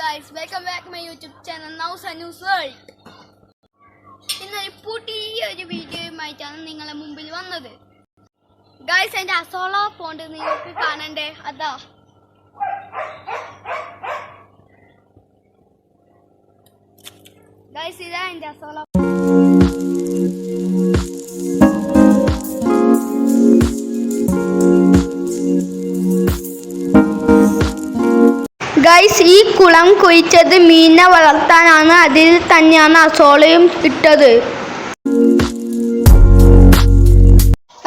Guys welcome back my YouTube channel Nows News World ഇന്നൊരു പുതിയൊരു വീഡിയോയുമായിട്ടാണ് നിങ്ങളെ മുമ്പിൽ വന്നത്. ഗൈസ് എന്റെ അസോള പോണ്ട് നിങ്ങൾക്ക് കാണണ്ടേ? അതാ. ഗൈസ് ഇതാ എന്റെ അസോള ഗൈസ് ഈ കുളം കുഴിച്ചത് മീനെ വളർത്താനാണ്. അതിൽ തന്നെയാണ് അസോളയും ഇട്ടത്.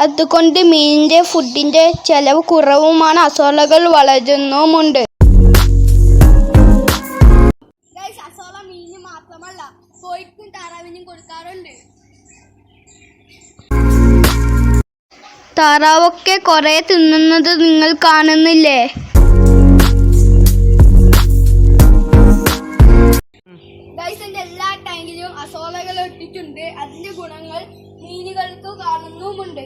അതുകൊണ്ട് മീനിന്റെ ഫുഡിന്റെ ചെലവ് കുറവുമാണ്. അസോളകൾ വളരുന്നുമുണ്ട് അസോള മാത്രമല്ല കൊടുക്കാറുണ്ട്. താറാവൊക്കെ കുറെ തിന്നുന്നത് നിങ്ങൾ കാണുന്നില്ലേ? ഗൈസിന്റെ എല്ലാ ടാങ്കിലും അസോളകൾ ഇട്ടിട്ടുണ്ട് അതിന്റെ ഗുണങ്ങൾ മീനുകൾക്ക് കാണുന്നുമുണ്ട്.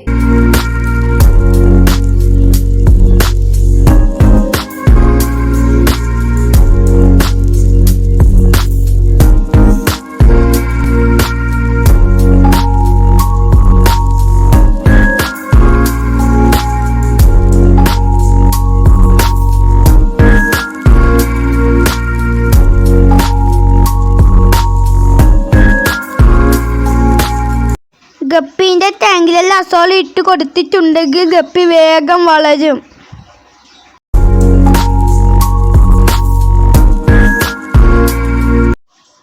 ഗപ്പിന്റെ ടാങ്കിലെല്ലാം അസോള ഇട്ട് കൊടുത്തിട്ടുണ്ടെങ്കിൽ ഗപ്പി വേഗം വളരും.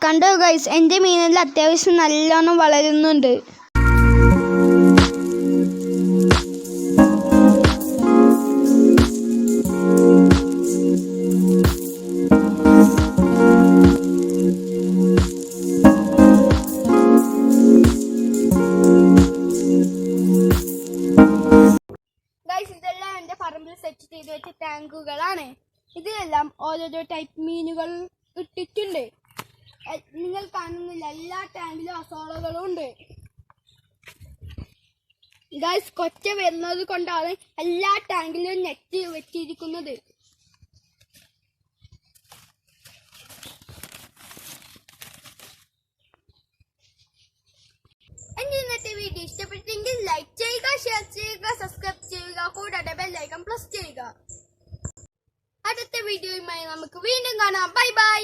കണ്ടോ ഗൈസ് എന്റെ മീനെല്ലാം അത്യാവശ്യം നല്ലോണം വളരുന്നുണ്ട്. പറമ്പിൽ സെറ്റ് ചെയ്ത് വെച്ച ടാങ്കുകളാണ്. ഇതിലെല്ലാം ഓരോരോ ടൈപ്പ് മീനുകൾ ഇട്ടിട്ടുണ്ട്. നിങ്ങൾ കാണുന്നില്ല എല്ലാ ടാങ്കിലും അസോളകളും ഉണ്ട്. ഗൈസ് കൊച്ച വരുന്നത് കൊണ്ടാണ് എല്ലാ ടാങ്കിലും നെറ്റ് വെച്ചിരിക്കുന്നത്. അടുത്ത വീഡിയോയുമായി നമുക്ക് വീണ്ടും കാണാം. Bye bye.